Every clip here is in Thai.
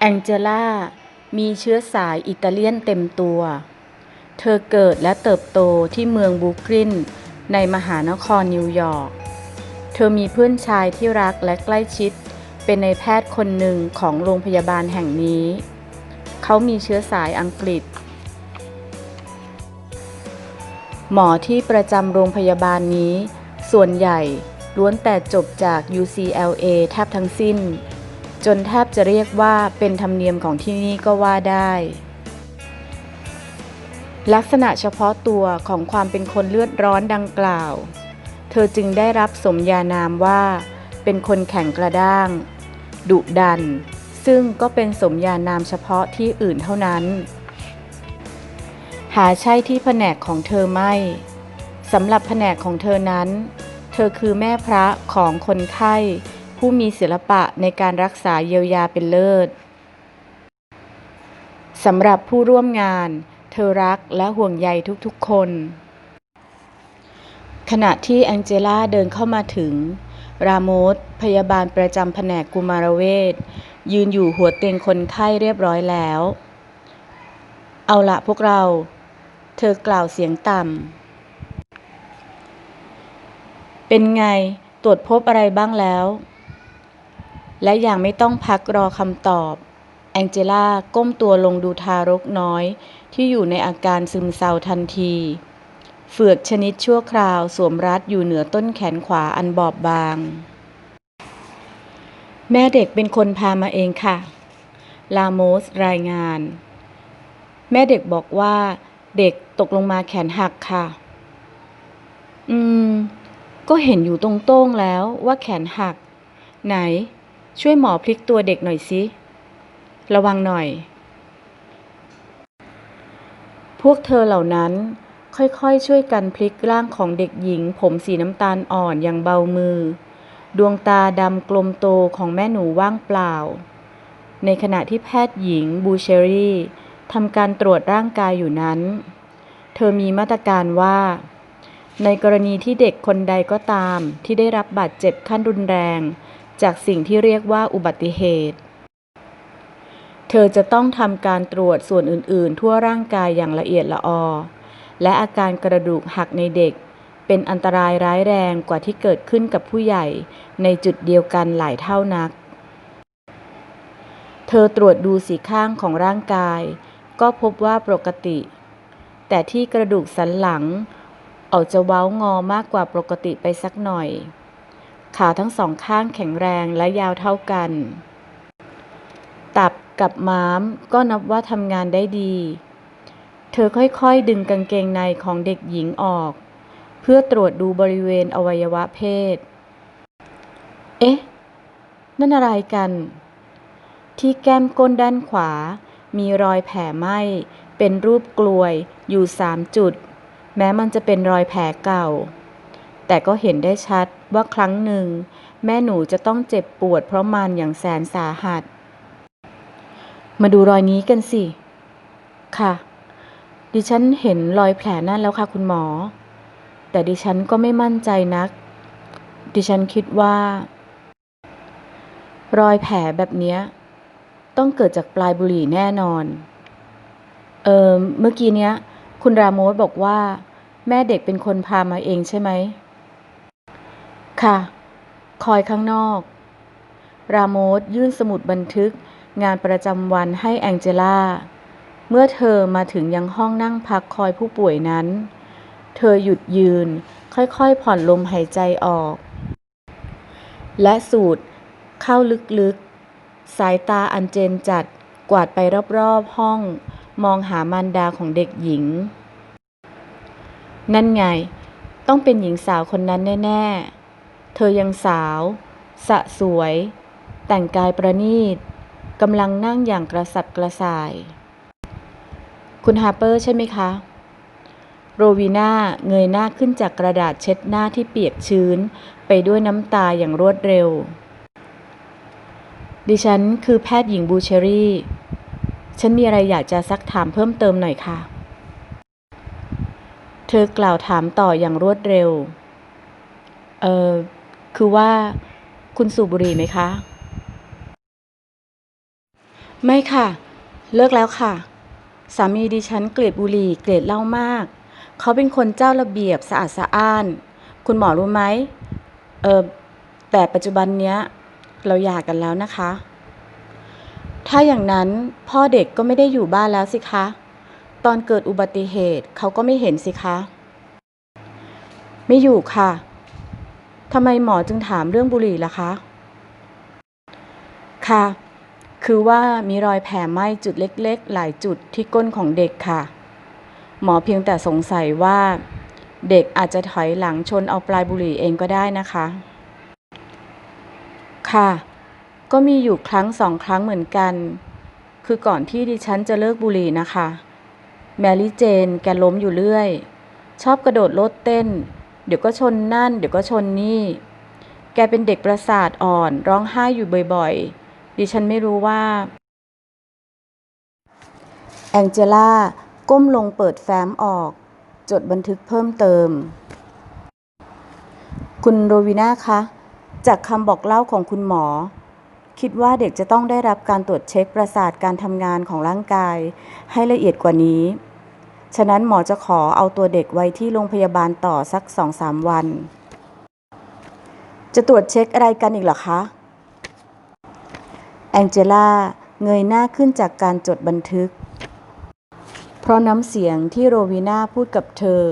แองเจล่ามีเชื้อสายอิตาเลียนเต็มตัว เธอเกิดและเติบโตที่เมืองบูคลินในมหานครนิวยอร์ก เธอมีเพื่อนชายที่รักและใกล้ชิด เป็นในแพทย์คนหนึ่งของโรงพยาบาลแห่งนี้ เขามีเชื้อสายอังกฤษ หมอที่ประจำโรงพยาบาลนี้ ส่วนใหญ่ล้วนแต่จบจาก UCLA แทบทั้งสิ้น จนแทบจะเรียกว่าเป็นธรรมเนียมของที่นี่ก็ว่าได้ ลักษณะเฉพาะตัวของความเป็นคนเลือดร้อนดังกล่าว เธอจึงได้รับสมญานามว่า เป็นคนแข็งกระด้าง ดุดัน ซึ่งก็เป็นสมญานามเฉพาะที่อื่นเท่านั้น หาใช่ที่แผนกของเธอไม่สำหรับแผนกของเธอนั้น เธอคือแม่พระของคนไข้ ผู้มีศิลปะในการรักษาเยียวยาเป็นเลิศสำหรับผู้ร่วมงาน เธอรักและห่วงใยทุกๆคน ขณะที่แองเจล่าเดินเข้ามาถึง รามอสพยาบาลประจำแผนกกุมารเวชยืนอยู่หัวเตียงคนไข้เรียบร้อยแล้ว เอาละพวกเรา เธอกล่าวเสียงต่ำ เป็นไงตรวจพบอะไรบ้างแล้ว และอย่างไม่ต้องพักรอคำตอบ แองเจล่าก้มตัวลงดูทารกน้อย ที่อยู่ในอาการซึมเศร้าทันที เฟือกชนิดชั่วคราวสวมรัดอยู่เหนือต้นแขนขวาอันบอบบาง แม่เด็กเป็นคนพามาเองค่ะ ลาโมสรายงาน แม่เด็กบอกว่า เด็กตกลงมาแขนหักค่ะ อืม ก็เห็นอยู่ตรงโต้งแล้วว่าแขนหัก ไหน ช่วยหมอพลิกตัวเด็กหน่อยสิ ระวังหน่อย พวกเธอเหล่านั้นค่อยๆ ช่วยกันพลิกร่างของเด็กหญิง ผมสีน้ำตาลอ่อนอย่างเบามือ ดวงตาดำกลมโตของแม่หนูว่างเปล่า ในขณะที่แพทย์หญิงบูเชอรี่ทำการตรวจร่างกายอยู่นั้น เธอมีมาตรการว่า ในกรณีที่เด็กคนใดก็ตามที่ได้รับบาดเจ็บขั้นรุนแรง จากสิ่งที่เรียกว่าอุบัติเหตุ เธอจะต้องทำการตรวจส่วนอื่น ๆ ทั่วร่างกายอย่างละเอียดละออ และอาการกระดูกหักในเด็ก เป็นอันตรายร้ายแรงกว่าที่เกิดขึ้นกับผู้ใหญ่ในจุดเดียวกันหลายเท่านัก เธอตรวจดูสีข้างของร่างกาย ก็พบว่าปกติ แต่ที่กระดูกสันหลังออกจะเว้างอมากกว่าปกติไปสักหน่อย ขาทั้งสองข้างแข็งแรงและยาวเท่ากัน ตับกับม้ามก็นับว่าทำงานได้ดี เธอค่อยๆ ดึงกางเกงในของเด็กหญิงออก เพื่อตรวจดูบริเวณอวัยวะเพศ เอ๊ะ นั่นอะไรกัน ที่แก้มก้นด้านขวา มีรอยแผลไหม้เป็นรูปกลวยอยู่สามจุด แม้มันจะเป็นรอยแผลเก่า แต่ก็เห็นได้ชัด ว่าครั้งหนึ่ง แม่หนูจะต้องเจ็บปวดเพราะมันอย่างแสนสาหัส มาดูรอยนี้กันสิ ค่ะ ดิฉันเห็นรอยแผลนั่นแล้วค่ะคุณหมอ แต่ดิฉันก็ไม่มั่นใจนัก ดิฉันคิดว่า รอยแผลแบบนี้ต้องเกิดจากปลายบุหรี่แน่นอน เออเมื่อกี้เนี้ย คุณรามโมสบอกว่า แม่เด็กเป็นคนพามาเองใช่ไหม ค่ะ คอยข้างนอก ราโมสยื่นสมุดบันทึกงานประจำวันให้แองเจล่า เมื่อเธอมาถึงยังห้องนั่งพักคอยผู้ป่วยนั้น เธอหยุดยืนค่อยๆผ่อนลมหายใจออก และสูดเข้าลึกๆ สายตาอันเจนจัดกวาดไปรอบๆห้อง มองหามารดาของเด็กหญิง นั่นไง ต้องเป็นหญิงสาวคนนั้นแน่ ๆ เธอยังสาวสะสวย แต่งกายประณีตกำลังนั่งอย่างกระสับกระส่าย คุณฮาร์เปอร์ใช่ไหมคะ โรวีน่าเงยหน้าขึ้นจากกระดาษเช็ดหน้าที่เปียกชื้น ไปด้วยน้ำตาอย่างรวดเร็ว ดิฉันคือแพทย์หญิงบูเชอรี่ ฉันมีอะไรอยากจะซักถามเพิ่มเติมหน่อยค่ะ เธอกล่าวถามต่ออย่างรวดเร็ว เอ่อ คือว่า คุณสูบบุหรี่ไหมคะ ไม่ค่ะ เลิกแล้วค่ะ สามีดิฉันเกลียดบุหรี่เกลียดเหล้ามาก เขาเป็นคนเจ้าระเบียบสะอาดสะอ้าน คุณหมอรู้ไหมเออแต่ปัจจุบันเนี้ย เราหย่ากันแล้วนะคะ ถ้าอย่างนั้นพ่อเด็กก็ไม่ได้อยู่บ้านแล้วสิคะ ตอนเกิดอุบัติเหตุเขาก็ไม่เห็นสิคะ ไม่อยู่ค่ะ ทำไมหมอจึงถามเรื่องบุหรี่ล่ะคะ ค่ะ คือว่ามีรอยแผลไหม้จุดเล็กๆ หลายจุดที่ก้นของเด็กค่ะ หมอเพียงแต่สงสัยว่า เด็กอาจจะถอยหลังชนเอาปลายบุหรี่เองก็ได้นะคะ ค่ะ ก็มีอยู่ครั้งสองครั้งเหมือนกัน คือก่อนที่ดิฉันจะเลิกบุหรี่นะคะ แมรี่เจนแกล้มอยู่เรื่อย ชอบกระโดดโลดเต้น เดี๋ยวก็ชนนั่น เดี๋ยวก็ชนนี่ แกเป็นเด็กประสาทอ่อน ร้องไห้อยู่บ่อยๆ ดิฉันไม่รู้ว่า แองเจล่าก้มลงเปิดแฟ้มออก จดบันทึกเพิ่มเติม คุณโรวิน่าคะ จากคำบอกเล่าของคุณหมอ คิดว่าเด็กจะต้องได้รับการตรวจเช็คประสาทการทำงานของร่างกาย ให้ละเอียดกว่านี้ ฉะนั้นหมอจะขอเอาตัวเด็กไว้ที่โรงพยาบาลต่อสักสองสามวัน จะตรวจเช็คอะไรกันอีกหรอคะ แองเจล่าเงยหน้าขึ้นจากการจดบันทึก เพราะน้ำเสียงที่โรวีนาพูดกับเธอ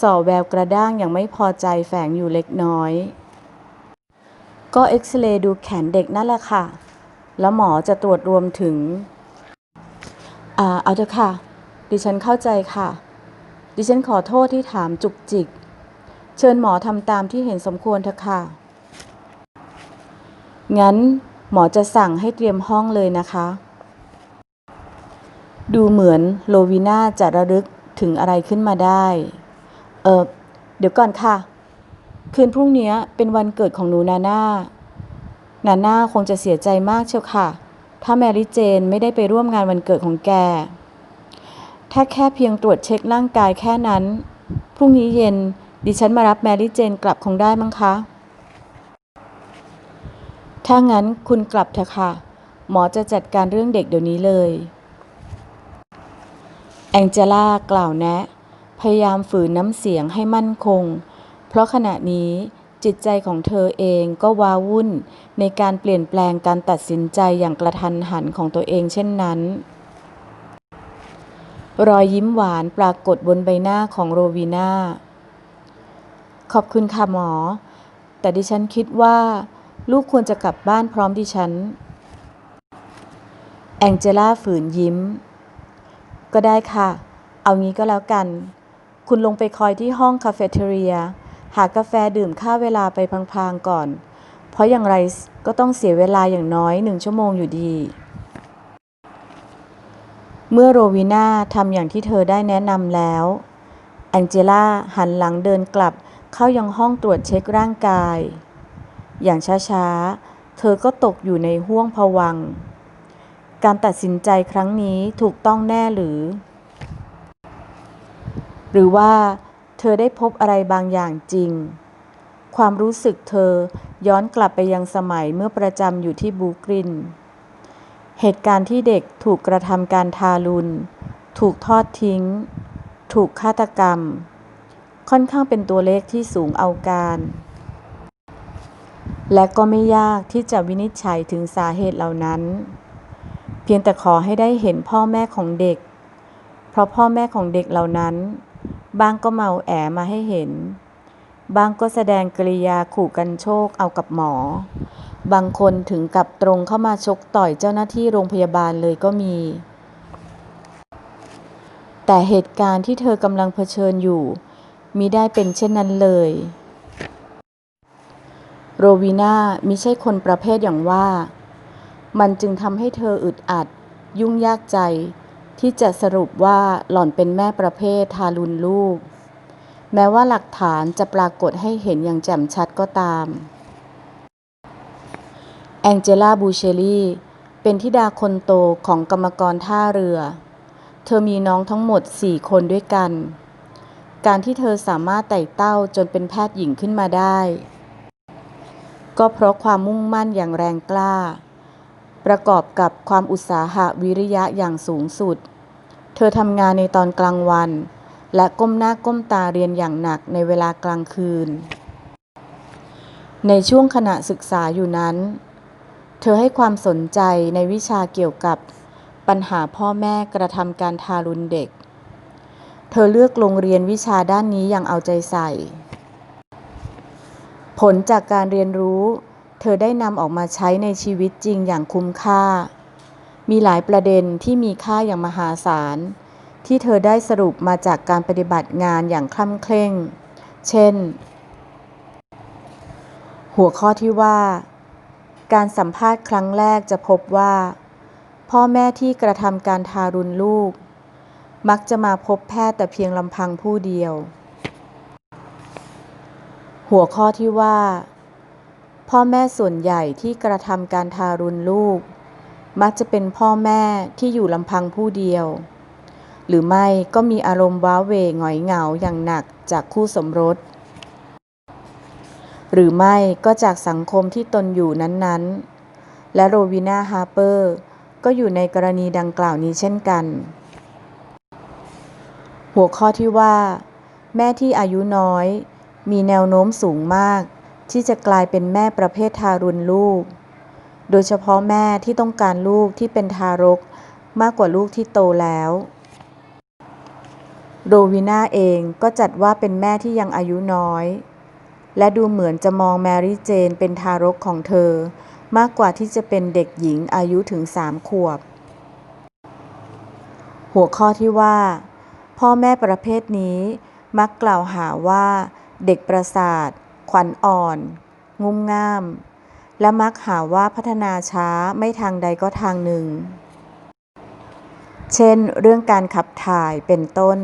ส่อแววกระด้างอย่างไม่พอใจแฝงอยู่เล็กน้อย ก็เอ็กซเรย์ดูแขนเด็กนั่นแหละค่ะ แล้วหมอจะตรวจรวมถึง อ่า เอาเถอะค่ะ ดิฉันเข้าใจค่ะ ดิฉันขอโทษที่ถามจุกจิก เชิญหมอทำตามที่เห็นสมควรเถอะค่ะ งั้นหมอจะสั่งให้เตรียมห้องเลยนะคะ ดูเหมือนโลวิน่าจะระลึกถึงอะไรขึ้นมาได้ เออเดี๋ยวก่อนค่ะ คืนพรุ่งนี้เป็นวันเกิดของหนูนาน่า นาน่าคงจะเสียใจมากเชียวค่ะ ถ้าแมรี่เจนไม่ได้ไปร่วมงานวันเกิดของแก ถ้าแค่เพียงตรวจเช็คร่างกายแค่นั้น พรุ่งนี้เย็นดิฉันมารับแมรี่เจนกลับคงได้มั้งคะ ถ้างั้นคุณกลับเถอะค่ะ หมอจะจัดการเรื่องเด็กเดี๋ยวนี้เลย แองเจล่ากล่าวแนะ พยายามฝืนน้ำเสียงให้มั่นคง เพราะขณะนี้จิตใจของเธอเองก็ว้าวุ่นในการเปลี่ยนแปลงการตัดสินใจอย่างกระทันหันของตัวเองเช่นนั้น รอยยิ้มหวานปรากฏบนใบหน้าของโรวีนาขอบคุณค่ะหมอ แต่ดิฉันคิดว่า ลูกควรจะกลับบ้านพร้อมดิฉัน แองเจล่าฝืนยิ้ม ก็ได้ค่ะ เอางี้ก็แล้วกัน คุณลงไปคอยที่ห้องคาเฟ่เทเรีย หากาแฟดื่มค่าเวลาไปพลางๆก่อน เพราะอย่างไรก็ต้องเสียเวลาอย่างน้อยหนึ่งชั่วโมงอยู่ดี เมื่อโรวิน่าทำอย่างที่เธอได้แนะนำแล้ว แองเจล่าหันหลังเดินกลับเข้ายังห้องตรวจเช็คร่างกาย อย่างช้าๆ เธอก็ตกอยู่ในห้วงผวัง การตัดสินใจครั้งนี้ถูกต้องแน่หรือ หรือว่าเธอได้พบอะไรบางอย่างจริง ความรู้สึกเธอย้อนกลับไปยังสมัยเมื่อประจำอยู่ที่บรูกลิน เหตุการณ์ที่เด็กถูกกระทำการทารุณ ถูกทอดทิ้ง ถูกฆาตกรรม ค่อนข้างเป็นตัวเลขที่สูงเอาการ และก็ไม่ยากที่จะวินิจฉัยถึงสาเหตุเหล่านั้น เพียงแต่ขอให้ได้เห็นพ่อแม่ของเด็ก เพราะพ่อแม่ของเด็กเหล่านั้นบางก็เมาแอมาให้เห็น บางก็แสดงกริยาขู่กันโชคเอากับหมอ บางคนถึงกับตรงเข้ามาชกต่อยเจ้าหน้าที่โรงพยาบาลเลยก็มี แต่เหตุการณ์ที่เธอกำลังเผชิญอยู่มิได้เป็นเช่นนั้นเลย โรวีนามิใช่คนประเภทอย่างว่า มันจึงทำให้เธออึดอัด ยุ่งยากใจ ที่จะสรุปว่าหล่อนเป็นแม่ประเภททารุณลูก แม้ว่าหลักฐานจะปรากฏให้เห็นอย่างแจ่มชัดก็ตาม แองเจล่าบูเชลี เป็นธิดาคนโตของกรรมกรท่าเรือ เธอมีน้องทั้งหมดสี่คนด้วยกัน การที่เธอสามารถไต่เต้าจนเป็นแพทย์หญิงขึ้นมาได้ ก็เพราะความมุ่งมั่นอย่างแรงกล้า ประกอบกับความอุตสาหะวิริยะอย่างสูงสุด เธอทำงานในตอนกลางวัน และก้มหน้าก้มตาเรียนอย่างหนักในเวลากลางคืน ในช่วงขณะศึกษาอยู่นั้น เธอให้ความสนใจในวิชาเกี่ยวกับปัญหาพ่อแม่กระทำการทารุณเด็ก เธอเลือกโรงเรียนวิชาด้านนี้อย่างเอาใจใส่ ผลจากการเรียนรู้ เธอได้นำออกมาใช้ในชีวิตจริงอย่างคุ้มค่า มีหลายประเด็นที่มีค่าอย่างมหาศาล ที่เธอได้สรุปมาจากการปฏิบัติงานอย่างคล่ำเคร่ง เช่น หัวข้อที่ว่า การสัมภาษณ์ครั้งแรกจะพบว่า พ่อแม่ที่กระทำการทารุณลูก มักจะมาพบแพทย์แต่เพียงลำพังผู้เดียว หัวข้อที่ว่า พ่อแม่ส่วนใหญ่ที่กระทำการทารุณลูก มักจะเป็นพ่อแม่ที่อยู่ลำพังผู้เดียว หรือไม่ก็มีอารมณ์ว้าเวหงอยเหงาอย่างหนักจากคู่สมรส หรือไม่ก็จากสังคมที่ตนอยู่นั้นๆ และโรวินาฮาร์เปอร์ก็อยู่ในกรณีดังกล่าวนี้เช่นกัน หัวข้อที่ว่า แม่ที่อายุน้อย มีแนวโน้มสูงมาก ที่จะกลายเป็นแม่ประเภททารุณลูก โดยเฉพาะแม่ที่ต้องการลูกที่เป็นทารกมากกว่าลูกที่โตแล้ว โรวินาเองก็จัดว่าเป็นแม่ที่ยังอายุน้อย และดูเหมือนจะมองแมรี่เจนเป็นทารกของเธอ มากกว่าที่จะเป็นเด็กหญิงอายุถึงสามขวบ หัวข้อที่ว่า พ่อแม่ประเภทนี้มักกล่าวหาว่า เด็กประสาท ขวัญอ่อน งุ่มง่าม และมักหาว่าพัฒนาช้าไม่ทางใดก็ทางหนึ่ง เช่น เรื่องการขับถ่ายเป็นต้น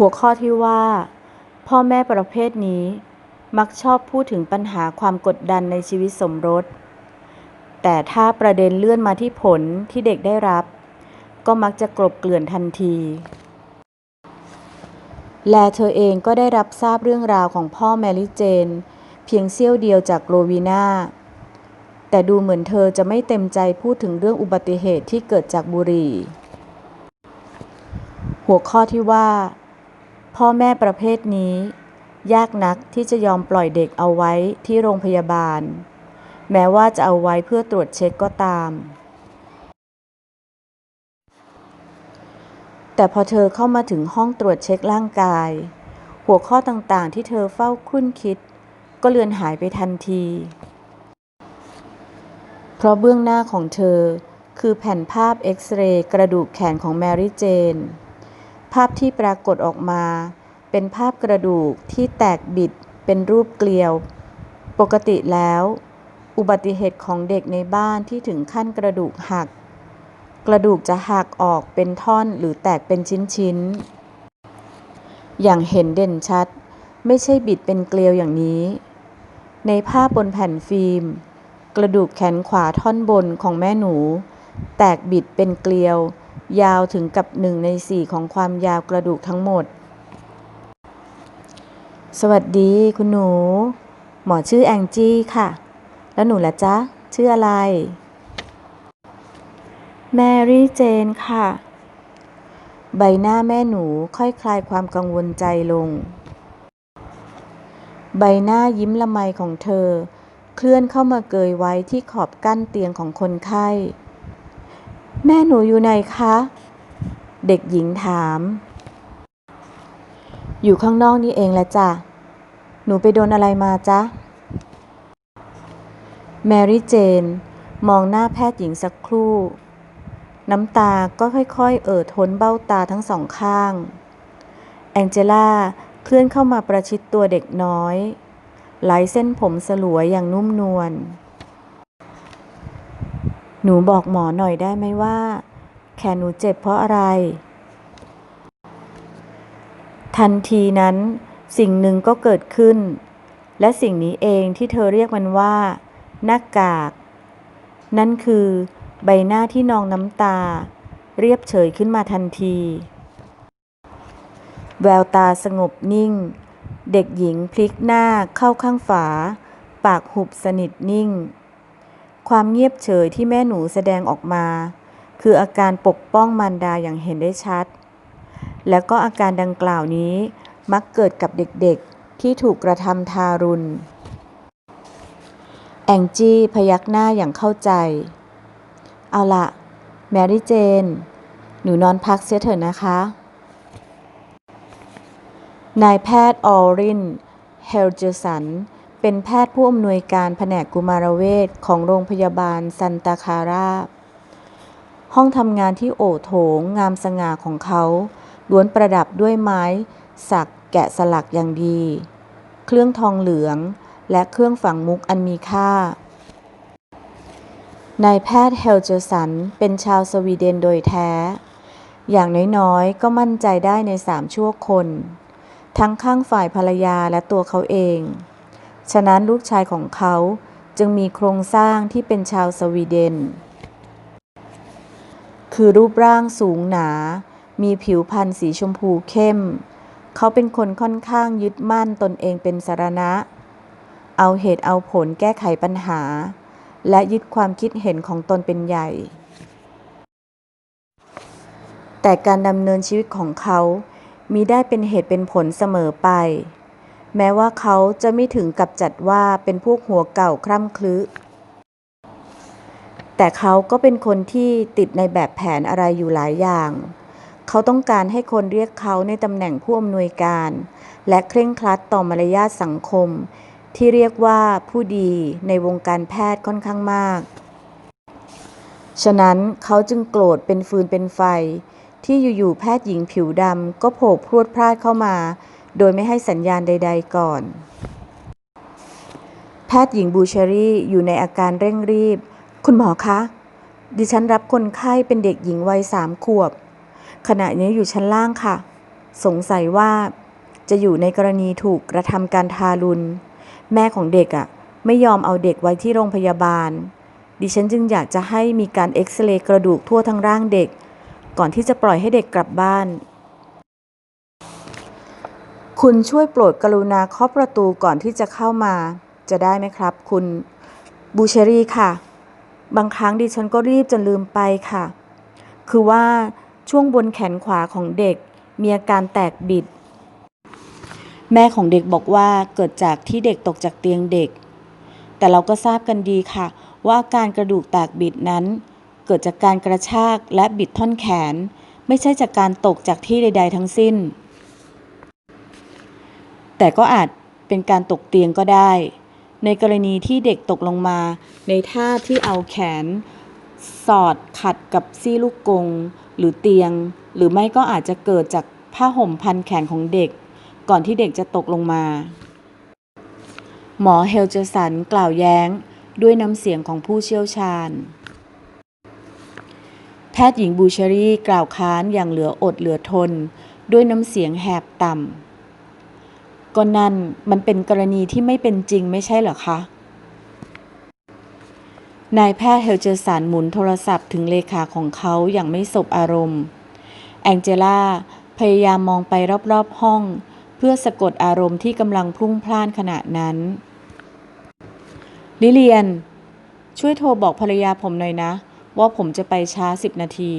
หัวข้อที่ว่า พ่อแม่ประเภทนี้ มักชอบพูดถึงปัญหาความกดดันในชีวิตสมรส แต่ถ้าประเด็นเลื่อนมาที่ผลที่เด็กได้รับ ก็มักจะกลบเกลื่อนทันที และเธอเองก็ได้รับทราบเรื่องราวของพ่อแมรี่เจน เพียงเสี้ยวเดียวจากโรวีนาแต่ดูเหมือนเธอจะไม่เต็มใจพูดถึงเรื่องอุบัติเหตุที่เกิดจากบุหรี่ หัวข้อที่ว่า พ่อแม่ประเภทนี้ ยากนักที่จะยอมปล่อยเด็กเอาไว้ที่โรงพยาบาล แม้ว่าจะเอาไว้เพื่อตรวจเช็คก็ตาม แต่พอเธอเข้ามาถึงห้องตรวจเช็คร่างกาย หัวข้อต่างๆที่เธอเฝ้าครุ่นคิด ก็เลือนหายไปทันที เพราะเบื้องหน้าของเธอคือแผ่นภาพเอ็กซเรย์กระดูกแขนของแมรี่เจนาพที่ปรากฏออกมา เป็นภาพกระดูกที่แตกบิดเป็นรูปเกลียว ปกติแล้ว อุบัติเหตุของเด็กในบ้านที่ถึงขั้นกระดูกหัก กระดูกจะหักออกเป็นท่อนหรือแตกเป็นชิ้นๆ อย่างเห็นเด่นชัด ไม่ใช่บิดเป็นเกลียวอย่างนี้ ในภาพบนแผ่นฟิล์ม กระดูกแขนขวาท่อนบนของแม่หนู แตกบิดเป็นเกลียว ยาวถึงกับหนึ่งในสี่ของความยาวกระดูกทั้งหมด สวัสดีคุณหนู หมอชื่อแองจี้ค่ะ แล้วหนูล่ะจ๊ะ ชื่ออะไร แมรี่เจนค่ะ ใบหน้าแม่หนูค่อยคลายความกังวลใจลง ใบหน้ายิ้มละไมของเธอ เคลื่อนเข้ามาเกยไว้ที่ขอบกั้นเตียงของคนไข้ แม่หนูอยู่ไหนคะ เด็กหญิงถาม อยู่ข้างนอกนี่เองแหละจ้ะ หนูไปโดนอะไรมาจ๊ะ แมรี่เจน มองหน้าแพทย์หญิงสักครู่ น้ำตาก็ค่อยๆ เอ่อท้นเบ้าตาทั้งสองข้าง แองเจล่าเคลื่อนเข้ามาประชิดตัวเด็กน้อยไหลเส้นผมสลวยอย่างนุ่มนวล หนูบอกหมอหน่อยได้ไหมว่า แขนหนูเจ็บเพราะอะไร ทันทีนั้นสิ่งหนึ่งก็เกิดขึ้น และสิ่งนี้เองที่เธอเรียกมันว่า หน้ากาก นั่นคือใบหน้าที่นองน้ำตา เรียบเฉยขึ้นมาทันที แววตาสงบนิ่ง เด็กหญิงพลิกหน้าเข้าข้างฝา ปากหุบสนิทนิ่ง ความเงียบเฉยที่แม่หนูแสดงออกมา คืออาการปกป้องมารดาอย่างเห็นได้ชัด และก็อาการดังกล่าวนี้มักเกิดกับเด็กๆที่ถูกกระทำทารุณ แองจี้พยักหน้าอย่างเข้าใจ เอาละแมรี่เจน หนูนอนพักเสียเถอะนะคะ นายแพทย์ออริน เฮลเจอร์สัน เป็นแพทย์ผู้อำนวยการแผนกกุมารเวชของโรงพยาบาลซันตาคาราห้องทำงานที่โอโถงงามสง่าของเขา ล้วนประดับด้วยไม้ สักแกะสลักอย่างดี เครื่องทองเหลือง และเครื่องฝังมุกอันมีค่านายแพทย์เฮลเจอร์สันเป็นชาวสวีเดนโดยแท้ อย่างน้อยๆ ก็มั่นใจได้ในสามชั่วคน ทั้งข้างฝ่ายภรรยาและตัวเขาเอง ฉะนั้นลูกชายของเขาจึงมีโครงสร้างที่เป็นชาวสวีเดน คือรูปร่างสูงหนา มีผิวพรรณสีชมพูเข้ม เขาเป็นคนค่อนข้างยึดมั่นตนเองเป็นสารณะ เอาเหตุเอาผลแก้ไขปัญหา และยึดความคิดเห็นของตนเป็นใหญ่ แต่การดำเนินชีวิตของเขามีได้เป็นเหตุเป็นผลเสมอไป แม้ว่าเขาจะไม่ถึงกับจัดว่าเป็นพวกหัวเก่าคร่ำคลึแต่เขาก็เป็นคนที่ติดในแบบแผนอะไรอยู่หลายอย่าง เขาต้องการให้คนเรียกเขาในตำแหน่งผู้อำนวยการ และเคร่งครัดต่อมารยาทสังคม ที่เรียกว่าผู้ดีในวงการแพทย์ค่อนข้างมาก ฉะนั้นเขาจึงโกรธเป็นฟืนเป็นไฟ ที่อยู่ๆแพทย์หญิงผิวดำก็โผล่พรวดพลาดเข้ามา โดยไม่ให้สัญญาณใด ๆ ก่อน แพทย์หญิงบูเชอรี่อยู่ในอาการเร่งรีบ คุณหมอคะ ดิฉันรับคนไข้เป็นเด็กหญิงวัยสามขวบ ขณะนี้อยู่ชั้นล่างค่ะ สงสัยว่าจะอยู่ในกรณีถูกกระทำการทารุณ แม่ของเด็กอะ่ะ ไม่ยอมเอาเด็กไว้ที่โรงพยาบาล ดิฉันจึงอยากจะให้มีการเอ็กซเรย์กระดูกทั่วทั้งร่างเด็ก ก่อนที่จะปล่อยให้เด็กกลับบ้าน คุณช่วยโปรดกรุณาเคาะประตูก่อนที่จะเข้ามา จะได้ไหมครับ คุณบูเชอรี่ค่ะ บางครั้งดิฉันก็รีบจนลืมไปค่ะ คือว่าช่วงบนแขนขวาของเด็กมีอาการแตกบิด แม่ของเด็กบอกว่าเกิดจากที่เด็กตกจากเตียงเด็ก แต่เราก็ทราบกันดีค่ะ ว่าอาการกระดูกแตกบิดนั้น เกิดจากการกระชากและบิดท่อนแขน ไม่ใช่จากการตกจากที่ใด ๆ ทั้งสิ้น แต่ก็อาจเป็นการตกเตียงก็ได้ ในกรณีที่เด็กตกลงมา ในท่าที่เอาแขน สอดขัดกับซี่ลูกกง หรือเตียง หรือไม่ก็อาจจะเกิดจากผ้าห่มพันแขนของเด็ก ก่อนที่เด็กจะตกลงมา หมอเฮลเจอร์สันกล่าวแย้งด้วยน้ำเสียงของผู้เชี่ยวชาญ แพทย์หญิงบูเชอรี่กล่าวค้านอย่างเหลืออดเหลือทน ด้วยน้ำเสียงแหบต่ำ ก็นั่นมันเป็นกรณีที่ไม่เป็นจริงไม่ใช่เหรอคะ นายแพทย์เฮลเจอร์สันหมุนโทรศัพท์ถึงเลขาของเขาอย่างไม่สบอารมณ์ แองเจล่าพยายามมองไปรอบๆห้อง เพื่อสะกดอารมณ์ที่กำลังพลุ่งพล่านขณะนั้น ลิเลียน ช่วยโทรบอกภรรยาผมหน่อยนะ ว่าผมจะไปช้าสิบนาที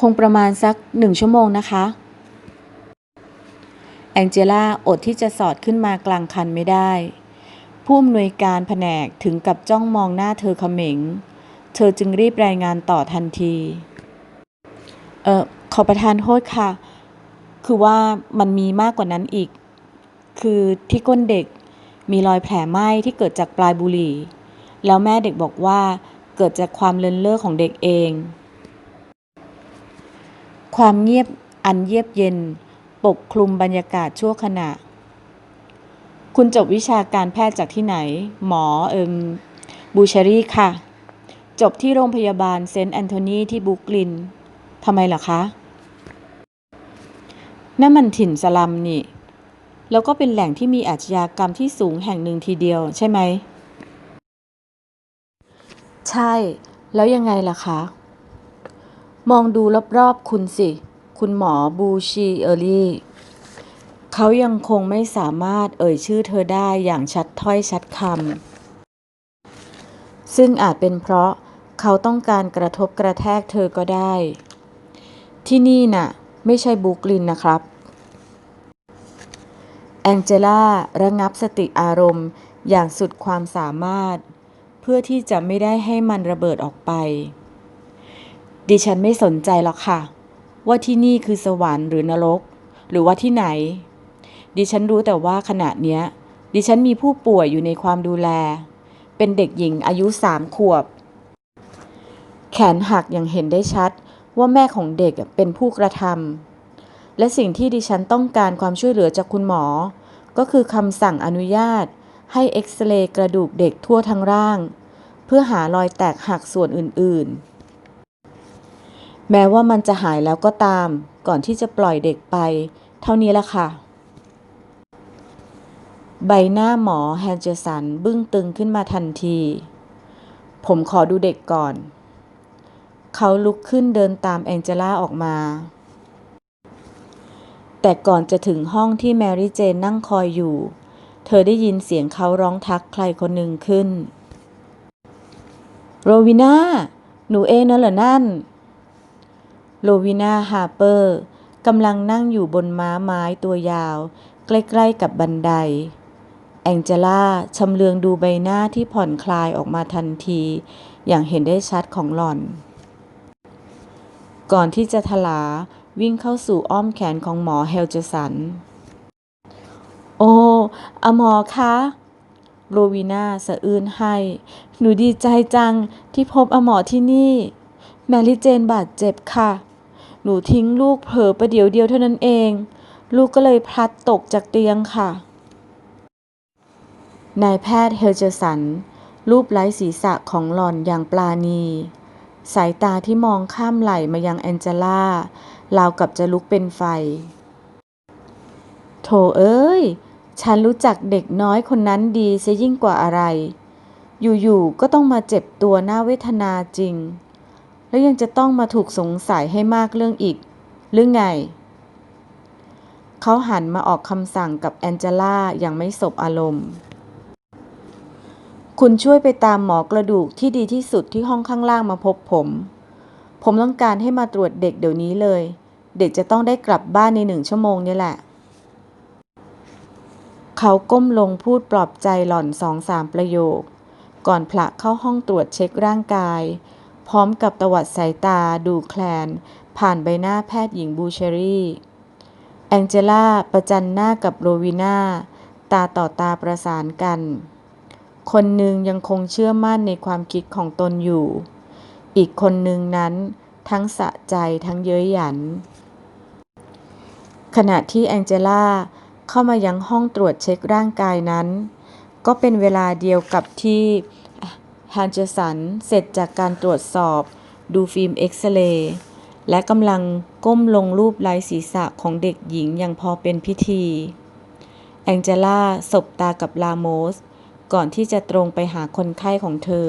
คงประมาณสักหนึ่งชั่วโมงนะคะ องเจล่าอดที่จะสอดขึ้นมากลางคันไม่ได้ ผู้อำนวยการแผนกถึงกับจ้องมองหน้าเธอเขม็ง เธอจึงรีบรายงานต่อทันที เออขอประทานโทษค่ะ คือว่ามันมีมากกว่านั้นอีก คือที่ก้นเด็กมีรอยแผลไหม้ที่เกิดจากปลายบุหรี่ แล้วแม่เด็กบอกว่าเกิดจากความเลินเล่อของเด็กเอง ความเงียบอันเยียบเย็น ปกคลุมบรรยากาศชั่วขณะ คุณจบวิชาการแพทย์จากที่ไหน หมอเอิมบูเชรี่ค่ะ จบที่โรงพยาบาลเซนต์แอนโทนีที่บุกลินทำไมล่ะคะนั่นมันถิ่นสลัมนี่ แล้วก็เป็นแหล่งที่มีอาชญากรรมที่สูงแห่งหนึ่งทีเดียวใช่ไหม ใช่ แล้วยังไงล่ะคะ มองดูรอบๆคุณสิ คุณหมอบูชีเออรี่เขายังคงไม่สามารถเอ่ยชื่อเธอได้อย่างชัดถ้อยชัดคำซึ่งอาจเป็นเพราะเขาต้องการกระทบกระแทกเธอก็ได้ ที่นี่น่ะ ไม่ใช่บุกลินนะครับ แองเจล่าระงับสติอารมณ์อย่างสุดความสามารถ เพื่อที่จะไม่ได้ให้มันระเบิดออกไป ดิฉันไม่สนใจหรอกค่ะ ว่าที่นี่คือสวรรค์หรือนรก หรือว่าที่ไหน ดิฉันรู้แต่ว่าขณะเนี้ย ดิฉันมีผู้ป่วยอยู่ในความดูแล เป็นเด็กหญิงอายุสามขวบ แขนหักอย่างเห็นได้ชัดว่าแม่ของเด็กเป็นผู้กระทำและสิ่งที่ดิฉันต้องการความช่วยเหลือจากคุณหมอ ก็คือคำสั่งอนุญาต ให้เอ็กซเรย์กระดูกเด็กทั่วทั้งร่าง เพื่อหารอยแตกหักส่วนอื่นๆ แม้ว่ามันจะหายแล้วก็ตาม ก่อนที่จะปล่อยเด็กไป เท่านี้ละค่ะ ใบหน้าหมอแฮนเจสันบึ้งตึงขึ้นมาทันที ผมขอดูเด็กก่อน เขาลุกขึ้นเดินตามแองเจล่าออกมา แต่ก่อนจะถึงห้องที่แมรี่เจนนั่งคอยอยู่ เธอได้ยินเสียงเขาร้องทักใครคนหนึ่งขึ้น โรวิน่า หนูเองนะเหรอนั่น โรวิน่าฮาร์เปอร์กำลังนั่งอยู่บนม้าไม้ตัวยาว ใกล้ๆกับบันได แองเจล่าชำเลืองดูใบหน้าที่ผ่อนคลายออกมาทันที อย่างเห็นได้ชัดของหล่อน ก่อนที่จะทลาวิ่งเข้าสู่อ้อมแขนของหมอเฮลเจสัน โอ้อหมอคะโรวีนาสะอื้นให้ หนูดีใจจังที่พบอหมอที่นี่ แมรี่เจนบาดเจ็บค่ะ หนูทิ้งลูกเผลอประเดี๋ยวเดียวเท่านั้นเอง ลูกก็เลยพลัดตกจากเตียงค่ะ นายแพทย์เฮลเจสัน รูปไล้ศีรษะของหล่อนอย่างปลาณี สายตาที่มองข้ามไหลมายังแองเจล่าราวกับจะลุกเป็นไฟ โถเอ้ย ฉันรู้จักเด็กน้อยคนนั้นดีเสียยิ่งกว่าอะไร อยู่ๆ ก็ต้องมาเจ็บตัวหน้าเวทนาจริง แล้วยังจะต้องมาถูกสงสัยให้มากเรื่องอีก หรือไง เขาหันมาออกคำสั่งกับแองเจล่าอย่างไม่สบอารมณ์ คุณช่วยไปตามหมอกระดูกที่ดีที่สุดที่ห้องข้างล่างมาพบผม ผมต้องการให้มาตรวจเด็กเดี๋ยวนี้เลย เด็กจะต้องได้กลับบ้านในหนึ่งชั่วโมงนี่แหละเขาก้มลงพูดปลอบใจหล่อนสองสามประโยค ก่อนผละเข้าห้องตรวจเช็คร่างกาย พร้อมกับตวัดสายตาดูแคลน ผ่านใบหน้าแพทย์หญิงบูเชอรี่ แองเจล่าประจันหน้ากับโรวิน่า ตาต่อตาประสานกัน คนหนึ่งยังคงเชื่อมั่นในความคิดของตนอยู่ อีกคนหนึ่งนั้นทั้งสะใจทั้งเย้ยหยัน ขณะที่แองเจล่าเข้ามายังห้องตรวจเช็คร่างกายนั้น ก็เป็นเวลาเดียวกับที่ ฮันเจสันเสร็จจากการตรวจสอบ ดูฟิล์มเอ็กซเรย์และกำลังก้มลงรูปไล้ศีรษะของเด็กหญิงอย่างพอเป็นพิธี แองเจล่าสบตากับลาโมส ก่อนที่จะตรงไปหาคนไข้ของเธอ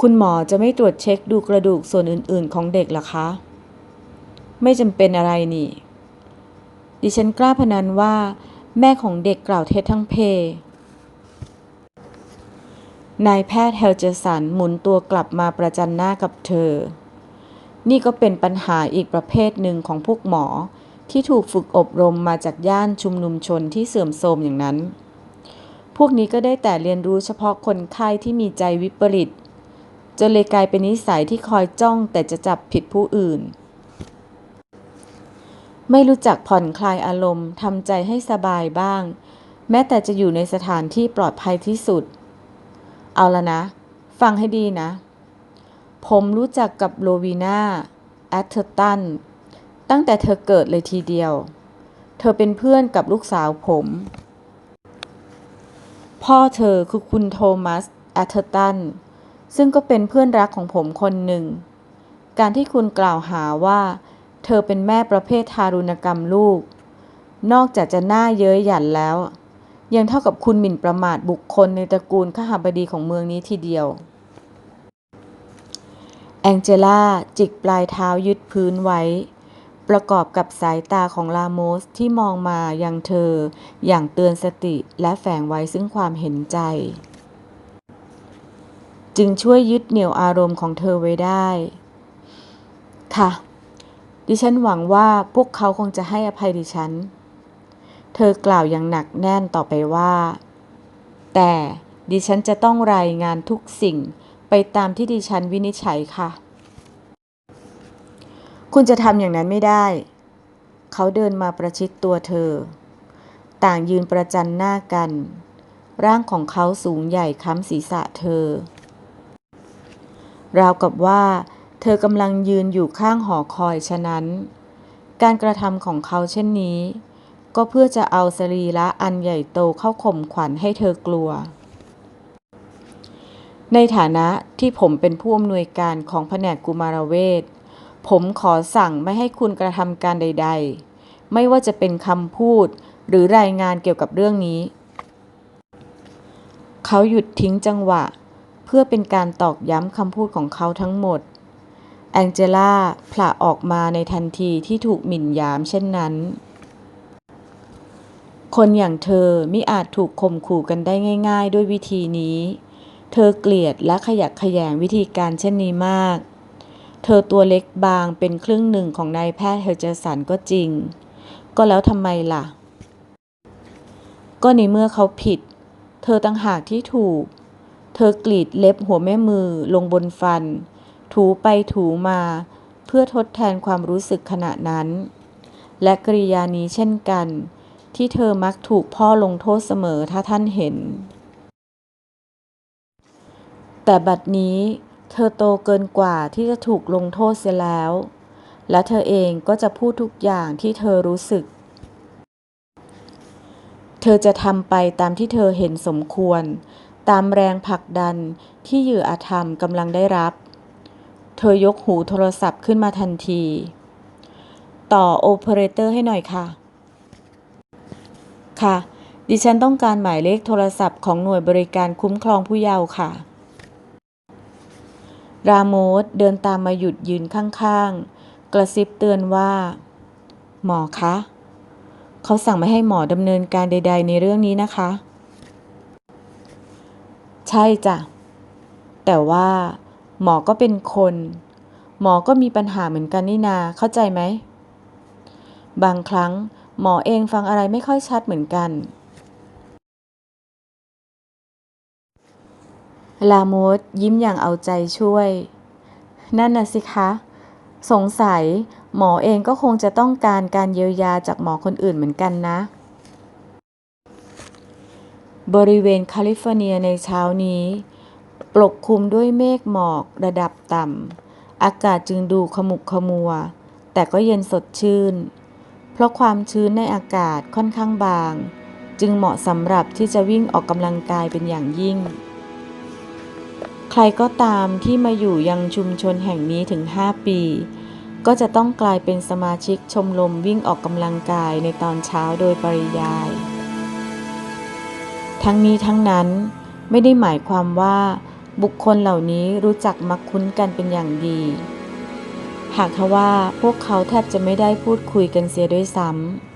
คุณหมอจะไม่ตรวจเช็คดูกระดูกส่วนอื่น ๆ ของเด็กหรอคะ ไม่จำเป็นอะไรนี่ ดิฉันกล้าพนันว่า แม่ของเด็กกล่าวเท็จทั้งเพ นายแพทย์เฮลเจสันหมุนตัวกลับมาประจันหน้ากับเธอ นี่ก็เป็นปัญหาอีกประเภทหนึ่งของพวกหมอที่ถูกฝึกอบรมมาจากย่านชุมนุมชนที่เสื่อมโทรมอย่างนั้น พวกนี้ก็ได้แต่เรียนรู้เฉพาะคนไข้ที่มีใจวิปริต จนเลยกลายเป็นนิสัยที่คอยจ้องแต่จะจับผิดผู้อื่น ไม่รู้จักผ่อนคลายอารมณ์ทำใจให้สบายบ้าง แม้แต่จะอยู่ในสถานที่ปลอดภัยที่สุด เอาละนะ ฟังให้ดีนะ ผมรู้จักกับโลวีนาแอตเทอร์ตันตั้งแต่เธอเกิดเลยทีเดียว เธอเป็นเพื่อนกับลูกสาวผม พ่อเธอคือคุณโทมัสแอตเทอร์ตันซึ่งก็เป็นเพื่อนรักของผมคนหนึ่ง การที่คุณกล่าวหาว่า เธอเป็นแม่ประเภททารุณกรรมลูก นอกจากจะหน้าเย้ยหยันแล้ว ยังเท่ากับคุณหมิ่นประมาทบุคคลในตระกูลขหบดีของเมืองนี้ทีเดียว แองเจล่าจิกปลายเท้ายึดพื้นไว้ ประกอบกับสายตาของลาโมสที่มองมายังเธออย่างเตือนสติและแฝงไว้ซึ่งความเห็นใจ จึงช่วยยึดเหนี่ยวอารมณ์ของเธอไว้ได้ ค่ะ ดิฉันหวังว่าพวกเขาคงจะให้อภัยดิฉัน เธอกล่าวอย่างหนักแน่นต่อไปว่า แต่ดิฉันจะต้องรายงานทุกสิ่งไปตามที่ดิฉันวินิจฉัยค่ะ คุณจะทำอย่างนั้นไม่ได้ เขาเดินมาประชิดตัวเธอ ต่างยืนประจันหน้ากัน ร่างของเขาสูงใหญ่ค้ำศีรษะเธอ ราวกับว่าเธอกำลังยืนอยู่ข้างหอคอยฉะนั้น การกระทำของเขาเช่นนี้ ก็เพื่อจะเอาสรีระอันใหญ่โตเข้าข่มขวัญให้เธอกลัว ในฐานะที่ผมเป็นผู้อำนวยการของแผนกกุมารเวชผมขอสั่งไม่ให้คุณกระทำการใด ๆ ไม่ว่าจะเป็นคำพูดหรือรายงานเกี่ยวกับเรื่องนี้ เขาหยุดทิ้งจังหวะ เพื่อเป็นการตอกย้ำคำพูดของเขาทั้งหมด แองเจล่าผละออกมาในทันทีที่ถูกหมิ่นยามเช่นนั้น คนอย่างเธอมิอาจถูกข่มขู่กันได้ง่าย ๆ ด้วยวิธีนี้ เธอเกลียดและขยักขยงวิธีการเช่นนี้มาก เธอตัวเล็กบางเป็นครึ่งหนึ่งของนายแพทย์เฮอร์เจสันก็จริง ก็แล้วทำไมล่ะ ก็ในเมื่อเขาผิด เธอตั้งหากที่ถูก เธอกรีดเล็บหัวแม่มือลงบนฟัน ถูไปถูมาเพื่อทดแทนความรู้สึกขณะนั้น และกริยานี้เช่นกัน ที่เธอมักถูกพ่อลงโทษเสมอถ้าท่านเห็น แต่บัดนี้เธอโตเกินกว่าที่จะถูกลงโทษเสียแล้ว และเธอเองก็จะพูดทุกอย่างที่เธอรู้สึก เธอจะทำไปตามที่เธอเห็นสมควร ตามแรงผลักดันที่เหยื่ออาธรรมกำลังได้รับ เธอยกหูโทรศัพท์ขึ้นมาทันที ต่อโอเปอเรเตอร์ให้หน่อยค่ะ ค่ะ ดิฉันต้องการหมายเลขโทรศัพท์ของหน่วยบริการคุ้มครองผู้เยาว์ค่ะ ราโมสเดินตามมาหยุดยืนข้างๆ กระซิบเตือนว่า หมอคะ เขาสั่งไม่ให้หมอดำเนินการใด ๆ ในเรื่องนี้นะคะ ใช่จ้ะ แต่ว่า หมอก็เป็นคน หมอก็มีปัญหาเหมือนกันนี่นา เข้าใจไหม บางครั้ง หมอเองฟังอะไรไม่ค่อยชัดเหมือนกัน ลาโมดยิ้มอย่างเอาใจช่วย นั่นน่ะสิคะ สงสัยหมอเองก็คงจะต้องการการเยียวยาจากหมอคนอื่นเหมือนกันนะ บริเวณแคลิฟอร์เนียในเช้านี้ ปกคลุมด้วยเมฆหมอกระดับต่ำ อากาศจึงดูขมุกขมัว แต่ก็เย็นสดชื่น เพราะความชื้นในอากาศค่อนข้างบาง จึงเหมาะสำหรับที่จะวิ่งออกกำลังกายเป็นอย่างยิ่ง ใครก็ตามที่มาอยู่ยังชุมชนแห่งนี้ถึง 5 ปี ก็จะต้องกลายเป็นสมาชิกชมรมวิ่งออกกำลังกายในตอนเช้าโดยปริยาย ทั้งนี้ทั้งนั้นไม่ได้หมายความว่าบุคคลเหล่านี้รู้จักมักคุ้นกันเป็นอย่างดี หากทว่าพวกเขาแทบจะไม่ได้พูดคุยกันเสียด้วยซ้ำ